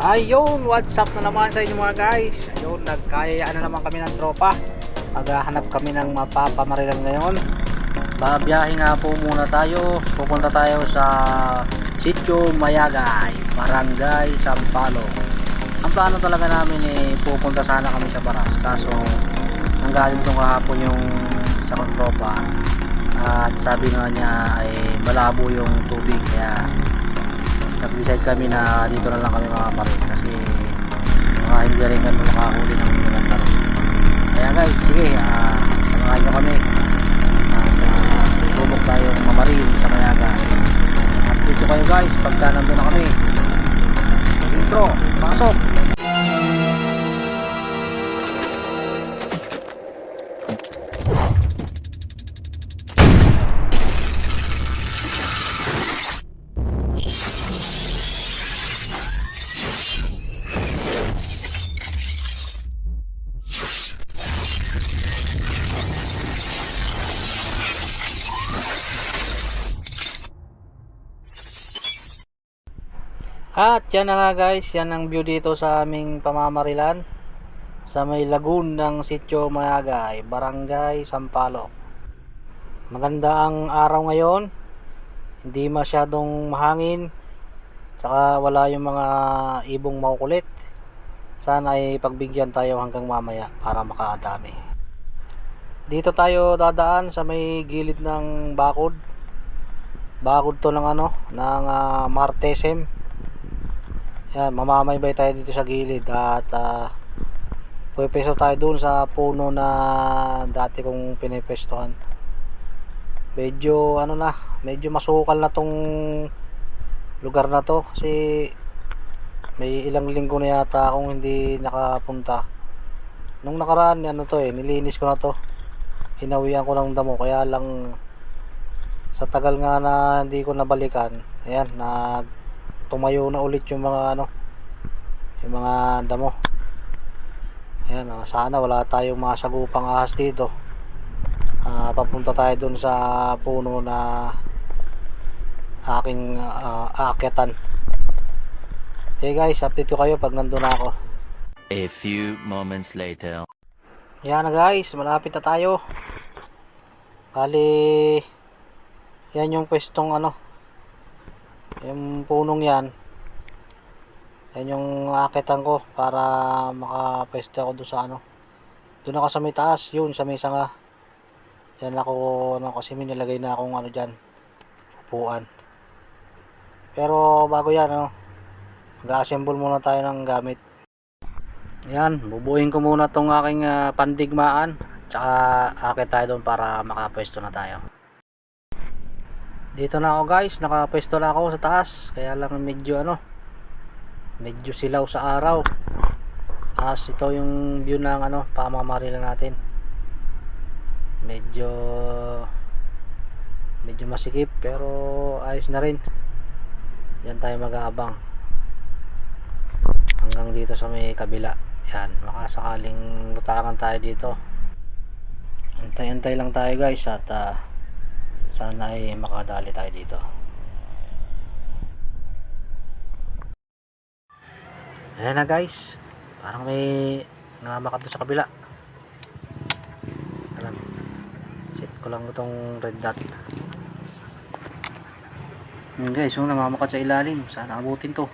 Ayun, what's up na naman sa inyo mga guys? Ayun, nagkayayaan na naman kami ng tropa. Maghahanap kami ng mapapamarilan ngayon. Babiyahe nga po muna tayo. Pupunta tayo sa Sitio Mayagay, Barangay Sampalo. Ang plano talaga namin eh, pupunta sana kami sa Baras. Kaso, nanggaling itong kahapon yung sa tropa. At sabi nga niya ay malabo yung tubig. Kaya nag-decide kami na dito na lang kami makaparin kasi mga hindi rin kami makahuli ng maganda rin. Kaya guys, sige, uh, samahan nyo kami at uh, susubok tayong mamarin sa Mayaga. Update ko kayo guys pagka nandun na kami. Intro, pasok! At yan na nga guys, yan ang view dito sa aming pamamarilan sa may lagoon ng Sitio Mayagay, Barangay Sampalo. Maganda ang araw ngayon, hindi masyadong mahangin, saka wala yung mga ibong makukulit. Sana ay pagbigyan tayo hanggang mamaya para makadami. Dito tayo dadaan sa may gilid ng bakod. Bakod to ng ano, ng ah, Martesem. Yan, mamamaybay tayo dito sa gilid at uh, pupesto tayo dun sa puno na dati kong pinipestohan. Medyo ano na, medyo masukal na tong lugar na to kasi may ilang linggo na yata akong hindi nakapunta. Nung nakaraan, ano to eh, nilinis ko na to. Hinawian ko ng damo kaya lang sa tagal nga na hindi ko nabalikan. Ayan, nag tumayo na ulit yung mga ano yung mga damo. Ayan oh, sana wala tayong mga sagupang ahas dito. Ah, papunta tayo dun sa puno na aking uh, aakyatan okay guys update ko kayo pag nandun na ako. A few moments later. yan na guys malapit na tayo. Bali yan yung pwestong ano yung punong yan yan yung akitan ko para makapwesto ako doon sa ano. Doon ako sa may taas yun sa may sanga. Yan ako ano, kasi may nilagay na akong ano dyan upuan. Pero bago yan ano mag-assemble muna tayo ng gamit. Yan bubuhin ko muna tong aking ah, pandigmaan tsaka akit tayo doon para makapwesto na tayo dito na ako guys. Nakapwesto na ako sa taas. Kaya lang medyo ano medyo silaw sa araw. As ito yung view ng ano pamamarila natin. Medyo medyo masikip pero ayos na rin. Yan tayo mag-aabang. Hanggang dito sa may kabila. Yan makasakaling lutangan tayo dito. Antay-antay lang tayo guys at ah, sana ay makadali tayo dito. Ayan na guys. Parang may namakat doon sa kabila. Alam set ko lang itong red dot. Yun guys. Yung namamakat sa ilalim. Sana abutin to.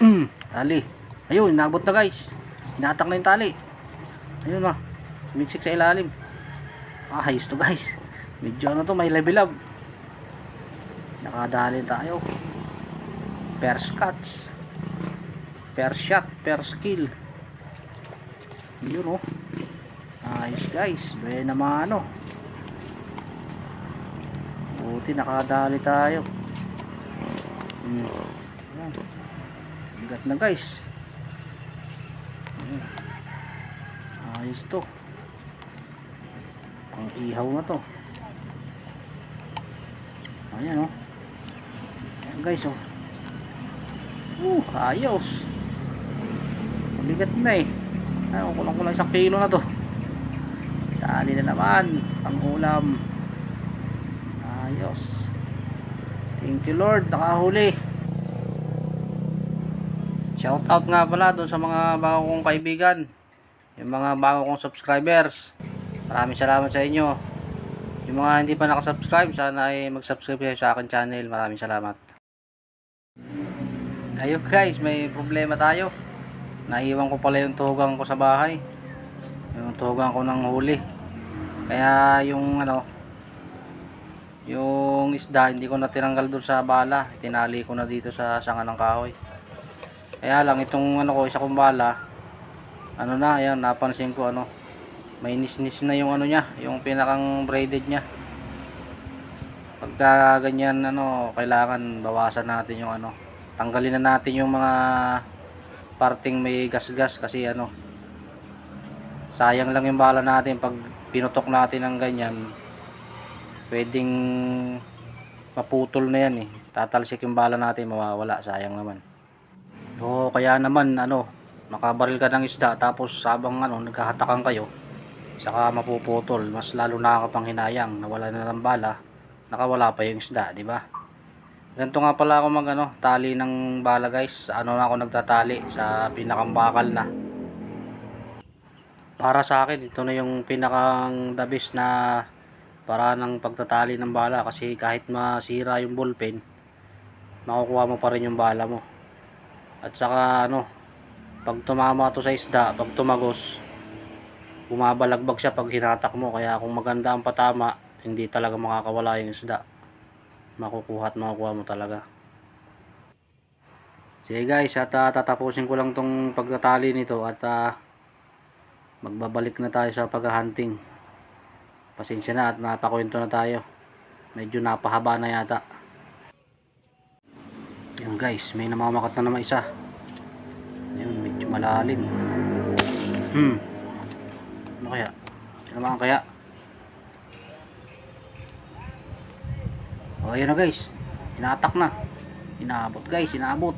Mm, tali. Ayun nabot na guys. Inatak na yung tali. Ayun na sumiksik sa ilalim. Ah ayos to guys medyo ano to may level up. Nakadali tayo. Per scotch per shot per skill. Yun oh. Ayos guys. May naman ano. Buti nakadali tayo. Hmm. Bigat na guys. Ayos to. Pang ihaw na to ayan oh. Ayan guys oh. Uh ayos. Mabigat na eh. Ano kulang kulang isang kilo na to. Dali na naman ang ulam ayos. Thank you lord. Nakahuli. Shout out nga pala doon sa mga bago kong kaibigan. Yung mga bago kong subscribers. Maraming salamat sa inyo. Yung mga hindi pa nakasubscribe, sana ay mag-subscribe kayo sa akin channel. Maraming salamat. Ayun guys, may problema tayo. Naiwan ko pala yung tugang ko sa bahay. Yung tugang ko ng huli. Kaya yung ano, yung isda hindi ko na tinanggal doon sa bala. Tinali ko na dito sa sanga ng kahoy. Kaya lang itong ano ko, isa kong bala, ano na, ayan, napansin ko ano, may nis-nis na yung ano niya, yung pinakang braided niya. Pagka ganyan ano, kailangan bawasan natin yung ano, tanggalin na natin yung mga parting may gas-gas kasi ano, sayang lang yung bala natin pag pinutok natin ng ganyan, pwedeng maputol na yan eh. Tatalsik yung bala natin, mawawala, sayang naman. Oo, kaya naman ano, makabaril ka ng isda tapos sabang ano, nagkahatakan kayo, saka mapuputol, mas lalo nakakapanghinayang, nawala na ng bala, nakawala pa yung isda, di ba? Ganito nga pala ako mag ano, tali ng bala guys, ano na ako nagtatali sa pinakambakal na. Para sa akin, ito na yung pinakang the na para ng pagtatali ng bala kasi kahit masira yung ballpen, makukuha mo pa rin yung bala mo. At saka ano, pag tumama to sa isda, pag tumagos, bumabalagbag siya pag hinatak mo. Kaya kung maganda ang patama, hindi talaga makakawala yung isda. Makukuha at makukuha mo talaga. Sige guys, at ah, tatapusin ko lang tong pagtatali nito at ah, magbabalik na tayo sa paghahunting. Pasensya na at napakwento na tayo. Medyo napahaba na yata. Yan guys, may namamakat na naman isa. Ayun, medyo malalim. Hmm. Ano kaya? Tinamaan kaya? O, ayun na guys. Inatak na. Inaabot guys, inaabot.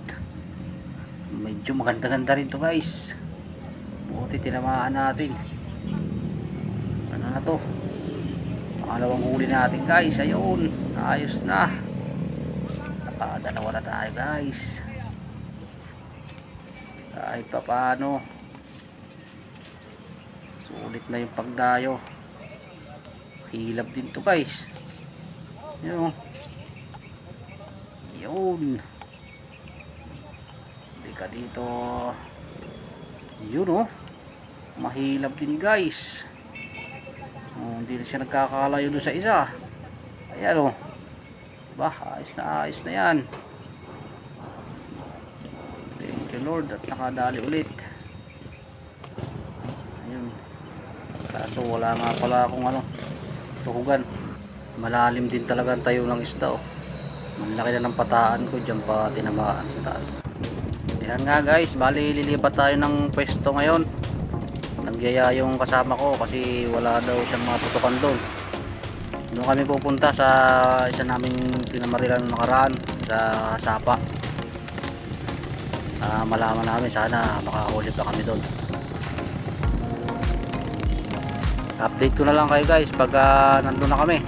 Medyo maganda-ganda rin to guys. Buti tinamaan natin. Ano na to? Pangalawang huli natin guys. Ayun. Ayos na. Nakadalawa na tayo guys. Kahit pa paano. Sulit na yung pagdayo. Hilab din to guys. Yun. Yun. Hindi ka dito. Yun oh. Mahilab din guys. Oh, hindi na siya nagkakalayo doon sa isa. Ayan oh. Ba, ayos na ayos na yan. Thank you Lord at nakadali ulit. Ayun. Kaso wala nga pala akong ano, tuhugan. Malalim din talaga ang tayo ng isda oh. Malaki na ng pataan ko dyan pa tinamaan sa taas. Ayan nga guys, bali lilipat tayo ng pwesto ngayon. Nagyaya yung kasama ko kasi wala daw siyang matutukan doon. Doon kami pupunta sa isa naming pinamarilan nakaraan sa Sapa. Ah, malaman namin sana makahuli pa kami doon. Update ko na lang kayo guys pag ah, nandun na kami.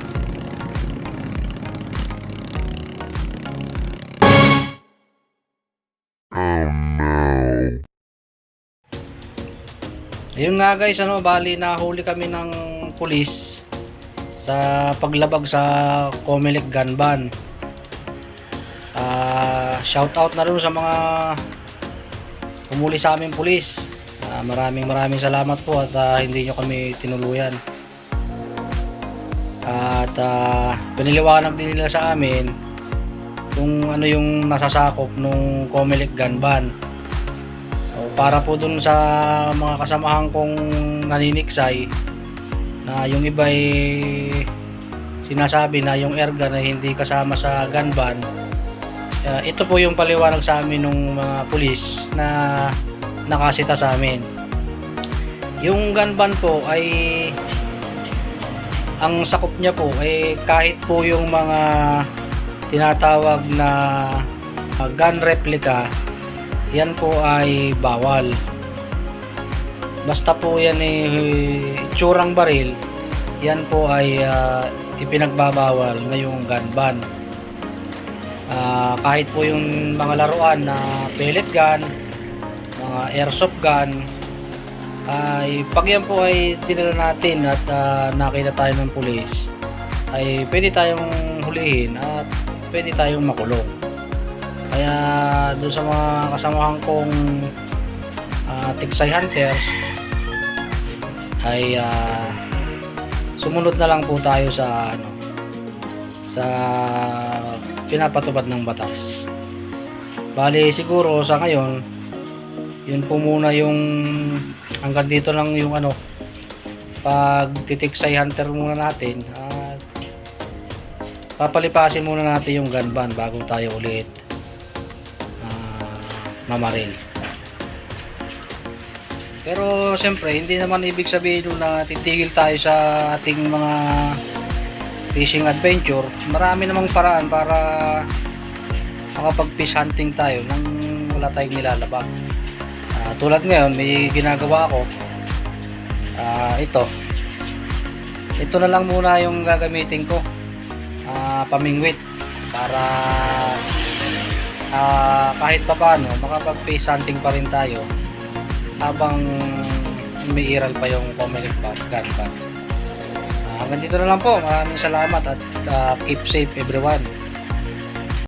Ayun nga guys, ano, bali nahuli kami ng pulis sa paglabag sa Comelec gun ban. Ah, shout out na rin sa mga humuli sa aming pulis. Ah, maraming maraming salamat po at ah, hindi nyo kami tinuluyan. At ah, piniliwanag din nila sa amin kung ano yung nasasakop nung Comelec gun ban. O, para po dun sa mga kasamahan kong naniniksay na yung iba ay sinasabi na yung airgun ay hindi kasama sa gun ban Uh, ito po yung paliwanag sa amin ng mga pulis na nakasita sa amin. Yung gun ban po ay ang sakop niya po ay kahit po yung mga tinatawag na uh, gun replica yan po ay bawal. Basta po yan eh itsurang baril, yan po ay uh, ipinagbabawal ngayong gun ban. Ah, kahit po yung mga laruan na pellet gun mga airsoft gun. Ay pag yan po ay tinala natin at ah, nakita tayo ng pulis. Ay pwede tayong hulihin at pwede tayong makulong kaya doon sa mga kasamahan kong uh, tiksay hunters ay ah, sumunod na lang po tayo sa ano sa pinapatupad ng batas. Bali siguro sa ngayon yun po muna yung hanggang dito lang yung ano pag titiksay hunter muna natin at papalipasin muna natin yung gun ban bago tayo ulit ah, mamaril. Pero siyempre hindi naman ibig sabihin na titigil tayo sa ating mga fishing adventure. Marami namang paraan para makapag fish hunting tayo nang wala tayong nilalabag tulad ngayon may ginagawa ako. Ah, ito. Ito na lang muna yung gagamitin ko. Ah, pamingwit. Para ah, kahit pa paano makapag hunting pa rin tayo habang umiiral pa yung pumingwit pa gun pa Ah, hanggang dito na lang po. Maraming salamat at ah, keep safe everyone